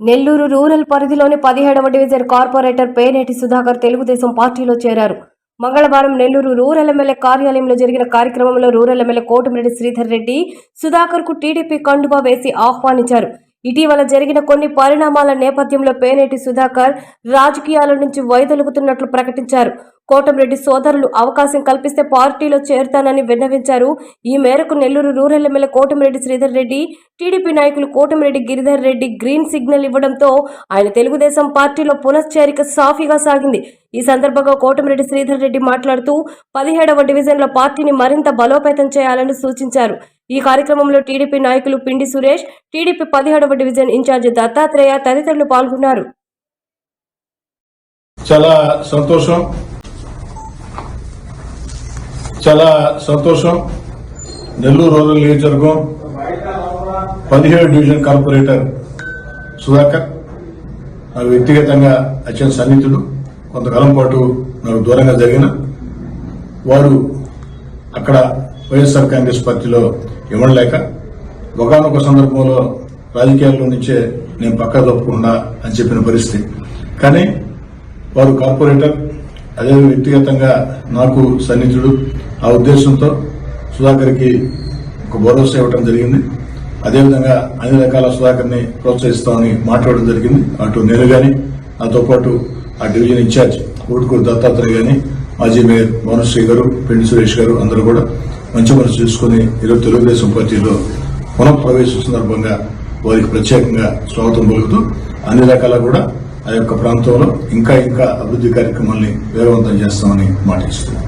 Nellore rural పరిధిలోని పదిహేడవ division corporator Peneti Sudhakar Telugu Desam పార్టీలో చేరారు. మంగళవారం నెల్లూరు రూరల్ ఎమ్మెల్యే కార్యాలయంలో జరిగిన కార్యక్రమంలో రూరల్ ఎమ్మెల్యే కోటమిరెడ్డి శ్రీధర్ రెడ్డి సుధాకర్కు టీడీపీ కండువా వేసి ఆహ్వానించారు. ఇటీవల జరిగిన కొన్ని పరిణామాల నేపథ్యంలో పేనేటి సుధాకర్ రాజకీయాల నుంచి వైదొలుగుతున్నట్లు ప్రకటించారు. కోటమిరెడ్డి సోదరులు అవకాశం కల్పిస్తే పార్టీలో చేరుతానని విన్నవించారు. ఈ మేరకు Nellore rural MLA Kotamreddy Sridhar Reddy TDP నాయకులు కోటమిరెడ్డి గిరిధర్ రెడ్డి గ్రీన్ సిగ్నల్ ఇవ్వడంతో ఆయన తెలుగుదేశం పార్టీలో పునశ్చేరిక సాఫీగా సాగింది. ఈ సందర్భంగా కోటమిరెడ్డి శ్రీధర్ రెడ్డి మాట్లాడుతూ పదిహేడవ డివిజన్లో పార్టీని మరింత బలోపేతం చేయాలని సూచించారు. ఈ కార్యక్రమంలో టీడీపీ నాయకులు పిండి సురేష్ టీడీపీ పదిహేడవ డివిజన్ ఇన్ఛార్జి దత్తాత్రేయ తదితరులు పాల్గొన్నారు. చాలా సంతోషం. చాలా సంతోషం. నెల్లూరు రూరల్ నియోజకవర్గం పదిహేడు డివిజన్ కార్పొరేటర్ సుధాకర్ నాకు వ్యక్తిగతంగా అత్యంత సన్నిహితుడు. కొంతకాలం పాటు నాకు దూరంగా జరిగిన వారు అక్కడ వైఎస్ఆర్ కాంగ్రెస్ పార్టీలో ఇవ్వలేక ఒకనొక సందర్భంలో రాజకీయాల్లో నుంచే నేను పక్కా తప్పకుండా అని చెప్పిన పరిస్థితి. కానీ వారు కార్పొరేటర్ అదే వ్యక్తిగతంగా నాకు సన్నిహితుడు. ఆ ఉద్దేశంతో సుధాకర్కి ఒక భరోసా ఇవ్వడం జరిగింది. అదేవిధంగా అన్ని రకాల సుధాకర్ని ప్రోత్సహిస్తామని మాట్లాడడం జరిగింది. అటు నేను గాని నాతో పాటు ఆ డివిజన్ ఇన్ఛార్జ్ ఊటుకూరు దత్తాత్రేయ గాని మాజీ మేయర్ మోనశ్రీ గారు పెండి సురేష్ గారు అందరూ కూడా మంచి మనసు చూసుకుని ఈరోజు తెలుగుదేశం పార్టీలో పునః ప్రవేశం సందర్భంగా వారికి ప్రత్యేకంగా స్వాగతం పలుకుతూ అన్ని రకాల కూడా ఆ యొక్క ప్రాంతంలో ఇంకా ఇంకా అభివృద్ధి కార్యక్రమాల్ని వేగవంతం చేస్తామని మాట ఇస్తున్నాం.